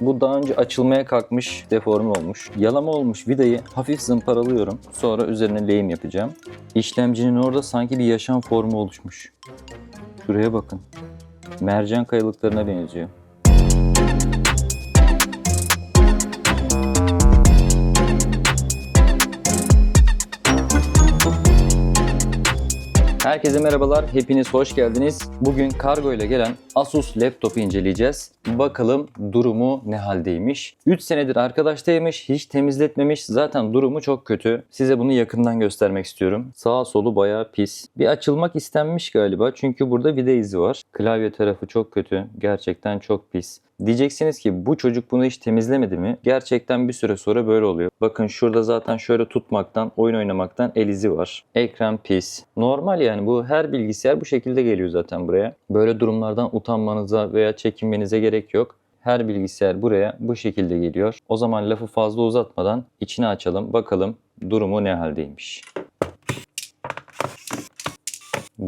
Bu daha önce açılmaya kalkmış, deforme olmuş. Yalama olmuş vidayı hafif zımparalıyorum. Sonra üzerine lehim yapacağım. İşlemcinin orada sanki bir yaşam formu oluşmuş. Şuraya bakın. Mercan kayalıklarına benziyor. Herkese merhabalar, hepiniz hoş geldiniz. Bugün kargo ile gelen Asus laptopu inceleyeceğiz. Bakalım durumu ne haldeymiş. 3 senedir arkadaştaymış, hiç temizletmemiş. Zaten durumu çok kötü. Size bunu yakından göstermek istiyorum. Sağ solu bayağı pis. Bir açılmak istenmiş galiba çünkü burada vida izi var. Klavye tarafı çok kötü. Gerçekten çok pis. Diyeceksiniz ki bu çocuk bunu hiç temizlemedi mi? Gerçekten bir süre sonra böyle oluyor. Bakın şurada zaten şöyle tutmaktan, oyun oynamaktan el izi var. Ekran pis. Normal yani bu her bilgisayar bu şekilde geliyor zaten buraya. Böyle durumlardan utanmanıza veya çekinmenize gerek yok. Her bilgisayar buraya bu şekilde geliyor. O zaman lafı fazla uzatmadan içini açalım. Bakalım durumu ne haldeymiş.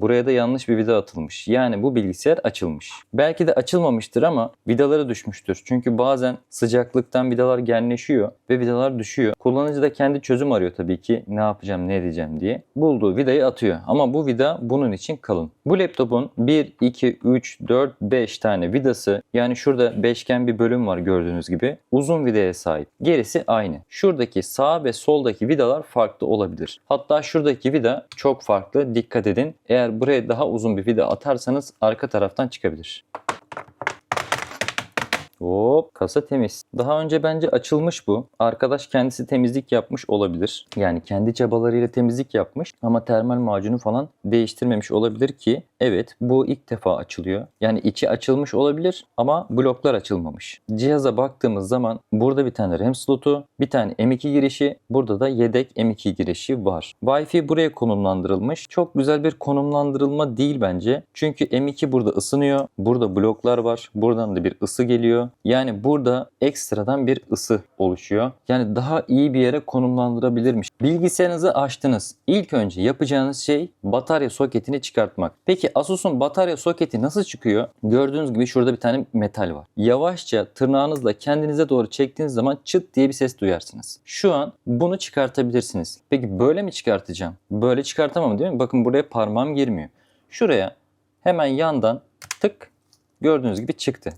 Buraya da yanlış bir vida atılmış. Yani bu bilgisayar açılmış. Belki de açılmamıştır ama vidaları düşmüştür. Çünkü bazen sıcaklıktan vidalar genleşiyor ve vidalar düşüyor. Kullanıcı da kendi çözüm arıyor tabii ki ne yapacağım ne edeceğim diye. Bulduğu vidayı atıyor. Ama bu vida bunun için kalın. Bu laptopun 1, 2, 3, 4, 5 tane vidası yani şurada beşgen bir bölüm var gördüğünüz gibi. Uzun vidaya sahip. Gerisi aynı. Şuradaki sağ ve soldaki vidalar farklı olabilir. Hatta şuradaki vida çok farklı. Dikkat edin. Eğer buraya daha uzun bir vida atarsanız arka taraftan çıkabilir. Hop kasa temiz. Daha önce bence açılmış bu. Arkadaş kendisi temizlik yapmış olabilir. Yani kendi çabalarıyla temizlik yapmış ama termal macunu falan değiştirmemiş olabilir ki evet bu ilk defa açılıyor. Yani içi açılmış olabilir ama bloklar açılmamış. Cihaza baktığımız zaman burada bir tane RAM slotu, bir tane M2 girişi, burada da yedek M2 girişi var. Wi-Fi buraya konumlandırılmış. Çok güzel bir konumlandırılma değil bence. Çünkü M2 burada ısınıyor. Burada bloklar var. Buradan da bir ısı geliyor. Yani burada ekstradan bir ısı oluşuyor. Yani daha iyi bir yere konumlandırabilirmiş. Bilgisayarınızı açtınız. İlk önce yapacağınız şey batarya soketini çıkartmak. Peki Asus'un batarya soketi nasıl çıkıyor? Gördüğünüz gibi şurada bir tane metal var. Yavaşça tırnağınızla kendinize doğru çektiğiniz zaman çıt diye bir ses duyarsınız. Şu an bunu çıkartabilirsiniz. Peki böyle mi çıkartacağım? Böyle çıkartamam değil mi? Bakın buraya parmağım girmiyor. Şuraya hemen yandan tık gördüğünüz gibi çıktı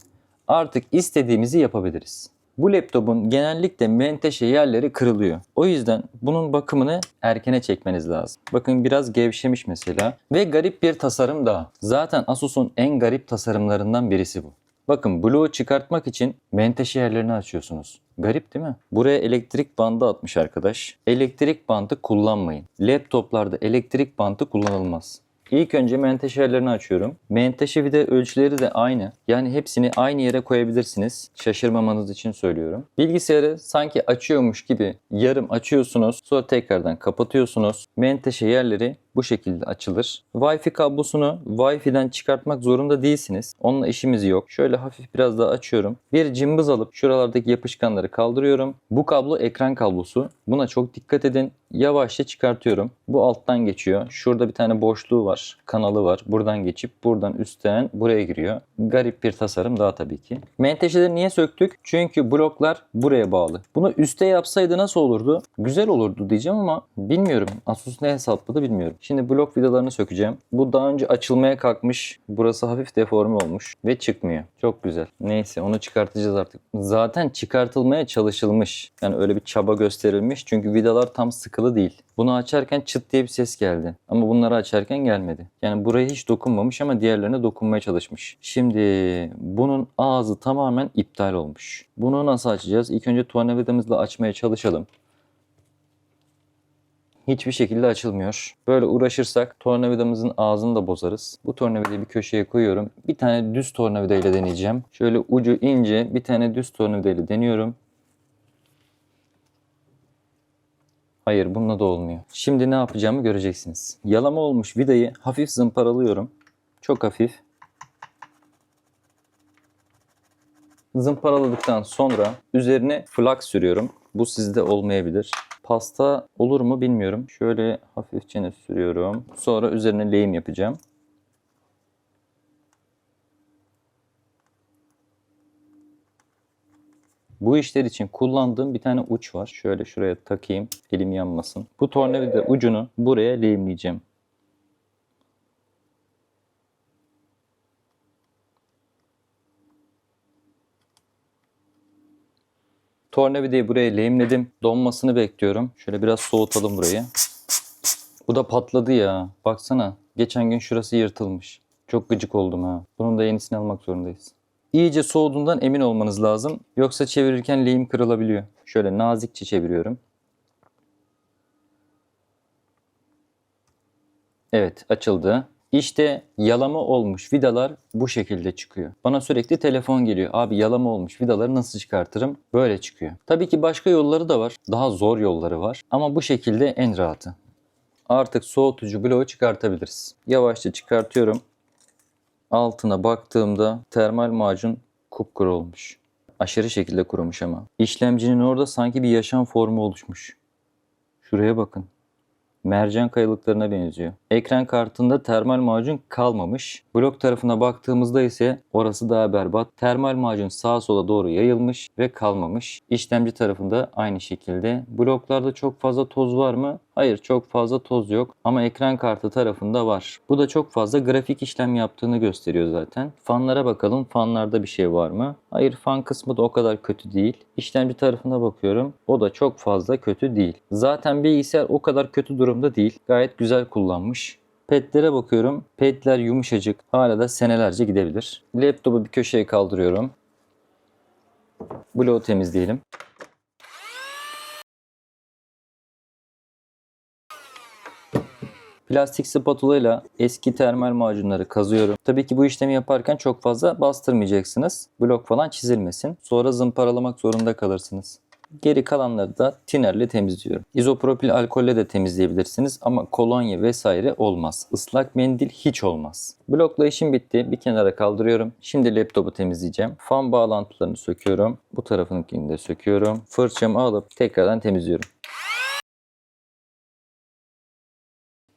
artık istediğimizi yapabiliriz. Bu laptopun genellikle menteşe yerleri kırılıyor. O yüzden bunun bakımını erkene çekmeniz lazım. Bakın biraz gevşemiş mesela. Ve garip bir tasarım daha. Zaten Asus'un en garip tasarımlarından birisi bu. Bakın Blue'u çıkartmak için menteşe yerlerini açıyorsunuz. Garip değil mi? Buraya elektrik bandı atmış arkadaş. Elektrik bandı kullanmayın. Laptoplarda elektrik bandı kullanılmaz. İlk önce menteşe yerlerini açıyorum. Menteşe vida ölçüleri de aynı. Yani hepsini aynı yere koyabilirsiniz. Şaşırmamanız için söylüyorum. Bilgisayarı sanki açıyormuş gibi yarım açıyorsunuz. Sonra tekrardan kapatıyorsunuz. Menteşe yerleri bu şekilde açılır. Wi-Fi kablosunu Wi-Fi'den çıkartmak zorunda değilsiniz. Onunla işimiz yok. Şöyle hafif biraz daha açıyorum. Bir cımbız alıp şuralardaki yapışkanları kaldırıyorum. Bu kablo ekran kablosu. Buna çok dikkat edin. Yavaşça çıkartıyorum. Bu alttan geçiyor. Şurada bir tane boşluğu var. Kanalı var. Buradan geçip buradan üstten buraya giriyor. Garip bir tasarım daha tabii ki. Menteşeleri niye söktük? Çünkü bloklar buraya bağlı. Bunu üste yapsaydı nasıl olurdu? Güzel olurdu diyeceğim ama bilmiyorum. Asus ne hesapladı bilmiyorum. Şimdi blok vidalarını sökeceğim. Bu daha önce açılmaya kalkmış. Burası hafif deforme olmuş ve çıkmıyor. Çok güzel. Neyse onu çıkartacağız artık. Zaten çıkartılmaya çalışılmış. Yani öyle bir çaba gösterilmiş. Çünkü vidalar tam sıkılı değil. Bunu açarken çıt diye bir ses geldi. Ama bunları açarken gelmedi. Yani buraya hiç dokunmamış ama diğerlerine dokunmaya çalışmış. Şimdi bunun ağzı tamamen iptal olmuş. Bunu nasıl açacağız? İlk önce tornavidamızla açmaya çalışalım hiçbir şekilde açılmıyor. Böyle uğraşırsak tornavidamızın ağzını da bozarız. Bu tornavidayı bir köşeye koyuyorum. Bir tane düz tornavida ile deneyeceğim. Şöyle ucu ince bir tane düz tornavida ile deniyorum. Hayır bununla da olmuyor. Şimdi ne yapacağımı göreceksiniz. Yalama olmuş vidayı hafif zımparalıyorum. Çok hafif. Zımparaladıktan sonra üzerine flak sürüyorum. Bu sizde olmayabilir. Pasta olur mu bilmiyorum. Şöyle hafifçe sürüyorum. Sonra üzerine lehim yapacağım. Bu işler için kullandığım bir tane uç var. Şöyle şuraya takayım. Elim yanmasın. Bu tornavida ucunu buraya lehimleyeceğim. Tornavidayı buraya lehimledim. Donmasını bekliyorum. Şöyle biraz soğutalım burayı. Bu da patladı ya. Baksana. Geçen gün şurası yırtılmış. Çok gıcık oldum ha. Bunun da yenisini almak zorundayız. İyice soğuduğundan emin olmanız lazım. Yoksa çevirirken lehim kırılabiliyor. Şöyle nazikçe çeviriyorum. Evet açıldı. İşte yalama olmuş vidalar bu şekilde çıkıyor. Bana sürekli telefon geliyor. Abi yalama olmuş vidaları nasıl çıkartırım? Böyle çıkıyor. Tabii ki başka yolları da var. Daha zor yolları var. Ama bu şekilde en rahatı. Artık soğutucu bloğu çıkartabiliriz. Yavaşça çıkartıyorum. Altına baktığımda termal macun kupkuru olmuş. Aşırı şekilde kurumuş ama. İşlemcinin orada sanki bir yaşam formu oluşmuş. Şuraya bakın. Mercan kayalıklarına benziyor. Ekran kartında termal macun kalmamış. Blok tarafına baktığımızda ise orası daha berbat. Termal macun sağa sola doğru yayılmış ve kalmamış. İşlemci tarafında aynı şekilde. Bloklarda çok fazla toz var mı? Hayır çok fazla toz yok ama ekran kartı tarafında var. Bu da çok fazla grafik işlem yaptığını gösteriyor zaten. Fanlara bakalım. Fanlarda bir şey var mı? Hayır fan kısmı da o kadar kötü değil. İşlemci tarafına bakıyorum. O da çok fazla kötü değil. Zaten bilgisayar o kadar kötü durumda değil. Gayet güzel kullanmış. Pedlere bakıyorum. Pedler yumuşacık. Hala da senelerce gidebilir. Laptopu bir köşeye kaldırıyorum. Bloğu temizleyelim. Plastik spatula ile eski termal macunları kazıyorum. Tabii ki bu işlemi yaparken çok fazla bastırmayacaksınız. Blok falan çizilmesin. Sonra zımparalamak zorunda kalırsınız. Geri kalanları da tinerle temizliyorum. İzopropil alkolle de temizleyebilirsiniz ama kolonya vesaire olmaz. Islak mendil hiç olmaz. Blokla işim bitti. Bir kenara kaldırıyorum. Şimdi laptopu temizleyeceğim. Fan bağlantılarını söküyorum. Bu tarafınkini de söküyorum. Fırçamı alıp tekrardan temizliyorum.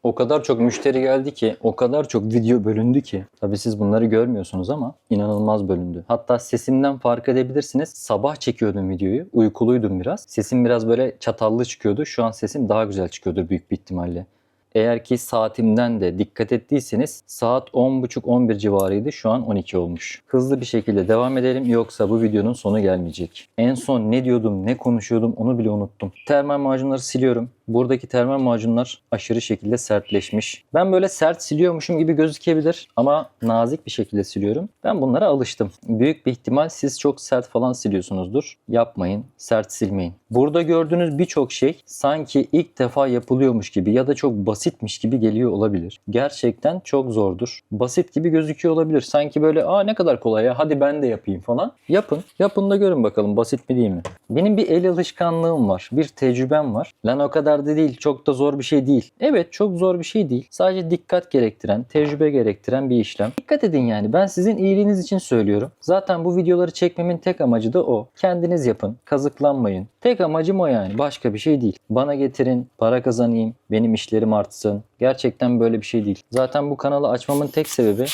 O kadar çok müşteri geldi ki, o kadar çok video bölündü ki. Tabii siz bunları görmüyorsunuz ama inanılmaz bölündü. Hatta sesimden fark edebilirsiniz. Sabah çekiyordum videoyu. Uykuluydum biraz. Sesim biraz böyle çatallı çıkıyordu. Şu an sesim daha güzel çıkıyordur büyük bir ihtimalle. Eğer ki saatimden de dikkat ettiyseniz saat 10.30-11 civarıydı. Şu an 12 olmuş. Hızlı bir şekilde devam edelim yoksa bu videonun sonu gelmeyecek. En son ne diyordum, ne konuşuyordum onu bile unuttum. Termal macunları siliyorum. Buradaki termal macunlar aşırı şekilde sertleşmiş. Ben böyle sert siliyormuşum gibi gözükebilir ama nazik bir şekilde siliyorum. Ben bunlara alıştım. Büyük bir ihtimal siz çok sert falan siliyorsunuzdur. Yapmayın, sert silmeyin. Burada gördüğünüz birçok şey sanki ilk defa yapılıyormuş gibi ya da çok basitmiş gibi geliyor olabilir. Gerçekten çok zordur. Basit gibi gözüküyor olabilir. Sanki böyle aa ne kadar kolay ya hadi ben de yapayım falan. Yapın. Yapın da görün bakalım basit mi değil mi? Benim bir el alışkanlığım var. Bir tecrübem var. Lan o kadar da değil. Çok da zor bir şey değil. Evet çok zor bir şey değil. Sadece dikkat gerektiren, tecrübe gerektiren bir işlem. Dikkat edin yani. Ben sizin iyiliğiniz için söylüyorum. Zaten bu videoları çekmemin tek amacı da o. Kendiniz yapın. Kazıklanmayın. Tek amacım o yani. Başka bir şey değil. Bana getirin, para kazanayım, benim işlerim artsın. Gerçekten böyle bir şey değil. Zaten bu kanalı açmamın tek sebebi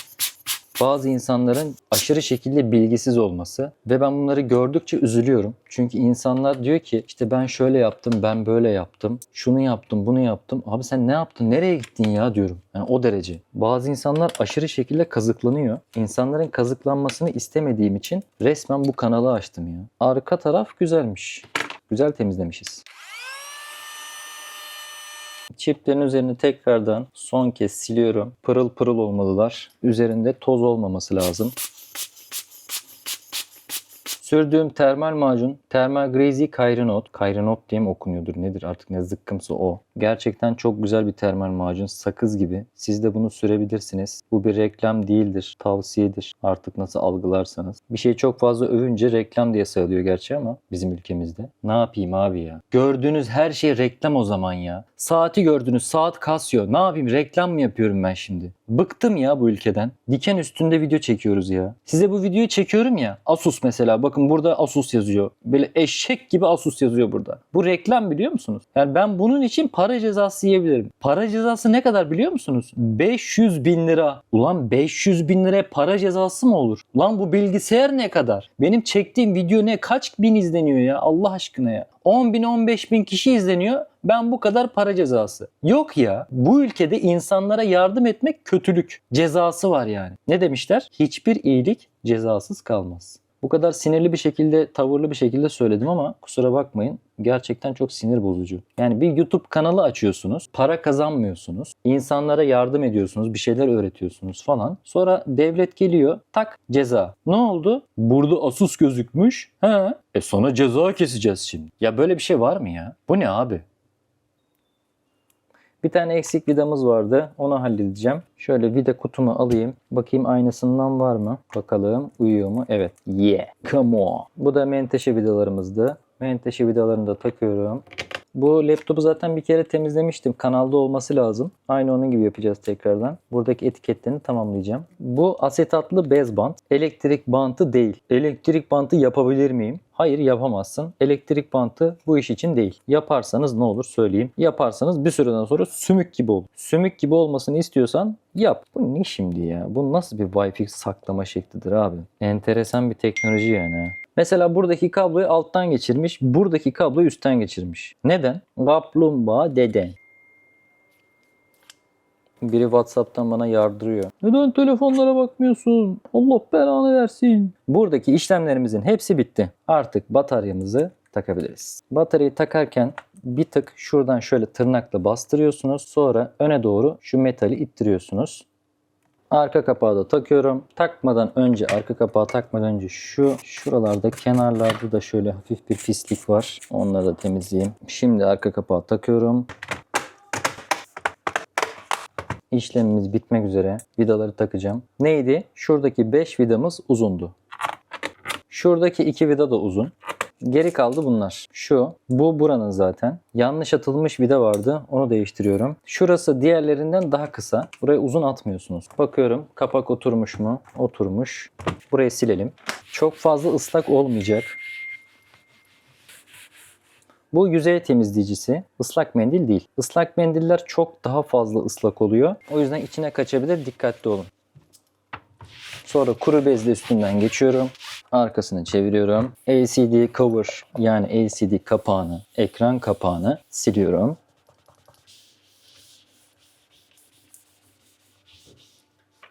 bazı insanların aşırı şekilde bilgisiz olması ve ben bunları gördükçe üzülüyorum. Çünkü insanlar diyor ki işte ben şöyle yaptım, ben böyle yaptım, şunu yaptım, bunu yaptım. Abi sen ne yaptın, nereye gittin ya diyorum. Yani o derece. Bazı insanlar aşırı şekilde kazıklanıyor. İnsanların kazıklanmasını istemediğim için resmen bu kanalı açtım ya. Arka taraf güzelmiş. Güzel temizlemişiz. Çiplerin üzerine tekrardan son kez siliyorum. Pırıl pırıl olmalılar. Üzerinde toz olmaması lazım. Sürdüğüm termal macun Thermal Grazy Kairinot. Kairinot diye mi okunuyordur nedir artık ne zıkkımsa o. Gerçekten çok güzel bir termal macun. Sakız gibi. Siz de bunu sürebilirsiniz. Bu bir reklam değildir. Tavsiyedir. Artık nasıl algılarsanız. Bir şey çok fazla övünce reklam diye sayılıyor gerçi ama bizim ülkemizde. Ne yapayım abi ya? Gördüğünüz her şey reklam o zaman ya. Saati gördünüz. Saat kasıyor. Ne yapayım? Reklam mı yapıyorum ben şimdi? Bıktım ya bu ülkeden. Diken üstünde video çekiyoruz ya. Size bu videoyu çekiyorum ya. Asus mesela bakın bakın burada Asus yazıyor. Böyle eşek gibi Asus yazıyor burada. Bu reklam biliyor musunuz? Yani ben bunun için para cezası yiyebilirim. Para cezası ne kadar biliyor musunuz? 500 bin lira. Ulan 500 bin liraya para cezası mı olur? Ulan bu bilgisayar ne kadar? Benim çektiğim video ne? Kaç bin izleniyor ya? Allah aşkına ya. 10 bin 15 bin kişi izleniyor. Ben bu kadar para cezası. Yok ya. Bu ülkede insanlara yardım etmek kötülük. Cezası var yani. Ne demişler? Hiçbir iyilik cezasız kalmaz. Bu kadar sinirli bir şekilde, tavırlı bir şekilde söyledim ama kusura bakmayın. Gerçekten çok sinir bozucu. Yani bir YouTube kanalı açıyorsunuz, para kazanmıyorsunuz, insanlara yardım ediyorsunuz, bir şeyler öğretiyorsunuz falan. Sonra devlet geliyor, tak ceza. Ne oldu? Burada Asus gözükmüş. He. E sonra ceza keseceğiz şimdi. Ya böyle bir şey var mı ya? Bu ne abi? Bir tane eksik vidamız vardı. Onu halledeceğim. Şöyle vida kutumu alayım. Bakayım aynısından var mı? Bakalım uyuyor mu? Evet. Yeah. Come on. Bu da menteşe vidalarımızdı. Menteşe vidalarını da takıyorum. Bu laptopu zaten bir kere temizlemiştim. Kanalda olması lazım. Aynı onun gibi yapacağız tekrardan. Buradaki etiketlerini tamamlayacağım. Bu asetatlı bez bant. Elektrik bantı değil. Elektrik bantı yapabilir miyim? Hayır yapamazsın. Elektrik bantı bu iş için değil. Yaparsanız ne olur söyleyeyim. Yaparsanız bir süreden sonra sümük gibi olur. Sümük gibi olmasını istiyorsan yap. Bu ne şimdi ya? Bu nasıl bir Wi-Fi saklama şeklidir abi? Enteresan bir teknoloji yani. Mesela buradaki kabloyu alttan geçirmiş, buradaki kabloyu üstten geçirmiş. Neden? Kaplumbağa deden. Biri WhatsApp'tan bana yardırıyor. Neden telefonlara bakmıyorsun? Allah belanı versin. Buradaki işlemlerimizin hepsi bitti. Artık bataryamızı takabiliriz. Bataryayı takarken bir tık şuradan şöyle tırnakla bastırıyorsunuz. Sonra öne doğru şu metali ittiriyorsunuz. Arka kapağı da takıyorum. Takmadan önce, arka kapağı takmadan önce şu şuralarda kenarlarda da şöyle hafif bir pislik var. Onları da temizleyeyim. Şimdi arka kapağı takıyorum. İşlemimiz bitmek üzere. Vidaları takacağım. Neydi? Şuradaki 5 vidamız uzundu. Şuradaki 2 vida da uzun. Geri kaldı bunlar. Şu, bu buranın zaten. Yanlış atılmış vida vardı. Onu değiştiriyorum. Şurası diğerlerinden daha kısa. Buraya uzun atmıyorsunuz. Bakıyorum kapak oturmuş mu? Oturmuş. Burayı silelim. Çok fazla ıslak olmayacak. Bu yüzey temizleyicisi. Islak mendil değil. Islak mendiller çok daha fazla ıslak oluyor. O yüzden içine kaçabilir. Dikkatli olun. Sonra kuru bezle üstünden geçiyorum. Arkasını çeviriyorum. LCD cover yani LCD kapağını, ekran kapağını siliyorum.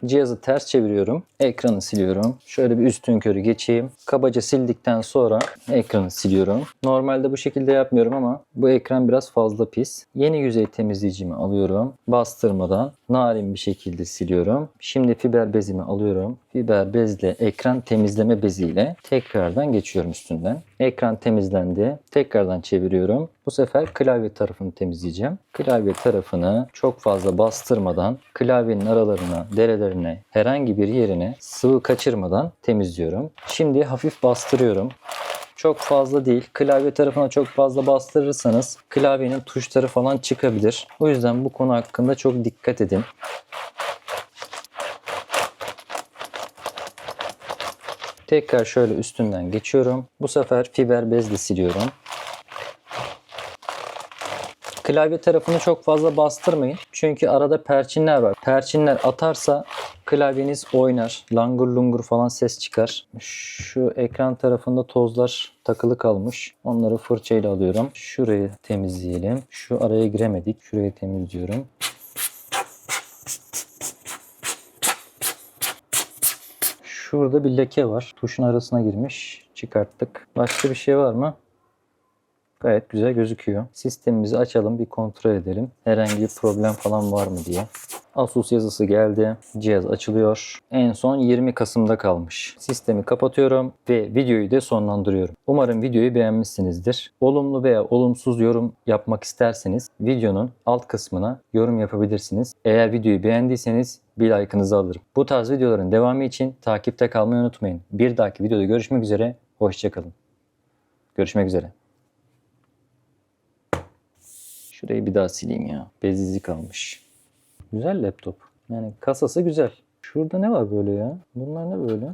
Cihazı ters çeviriyorum. Ekranı siliyorum. Şöyle bir üstün körü geçeyim. Kabaca sildikten sonra ekranı siliyorum. Normalde bu şekilde yapmıyorum ama bu ekran biraz fazla pis. Yeni yüzey temizleyicimi alıyorum. Bastırmadan narin bir şekilde siliyorum. Şimdi fiber bezimi alıyorum. Fiber bezle ekran temizleme beziyle tekrardan geçiyorum üstünden. Ekran temizlendi. Tekrardan çeviriyorum. Bu sefer klavye tarafını temizleyeceğim. Klavye tarafını çok fazla bastırmadan klavyenin aralarına, derelerine, herhangi bir yerine sıvı kaçırmadan temizliyorum. Şimdi hafif bastırıyorum. Çok fazla değil. Klavye tarafına çok fazla bastırırsanız klavyenin tuşları falan çıkabilir. O yüzden bu konu hakkında çok dikkat edin. Tekrar şöyle üstünden geçiyorum. Bu sefer fiber bezle siliyorum. Klavye tarafını çok fazla bastırmayın. Çünkü arada perçinler var. Perçinler atarsa klavyeniz oynar. Langur lungur falan ses çıkar. Şu ekran tarafında tozlar takılı kalmış. Onları fırçayla alıyorum. Şurayı temizleyelim. Şu araya giremedik. Şurayı temizliyorum. Şurada bir leke var. Tuşun arasına girmiş. Çıkarttık. Başka bir şey var mı? Gayet güzel gözüküyor. Sistemimizi açalım bir kontrol edelim. Herhangi bir problem falan var mı diye. Asus yazısı geldi. Cihaz açılıyor. En son 20 Kasım'da kalmış. Sistemi kapatıyorum ve videoyu da sonlandırıyorum. Umarım videoyu beğenmişsinizdir. Olumlu veya olumsuz yorum yapmak isterseniz videonun alt kısmına yorum yapabilirsiniz. Eğer videoyu beğendiyseniz bir like'ınızı alırım. Bu tarz videoların devamı için takipte kalmayı unutmayın. Bir dahaki videoda görüşmek üzere. Hoşçakalın. Görüşmek üzere. Şurayı bir daha sileyim ya. Bez izi kalmış. Güzel laptop. Yani kasası güzel. Şurada ne var böyle ya? Bunlar ne böyle?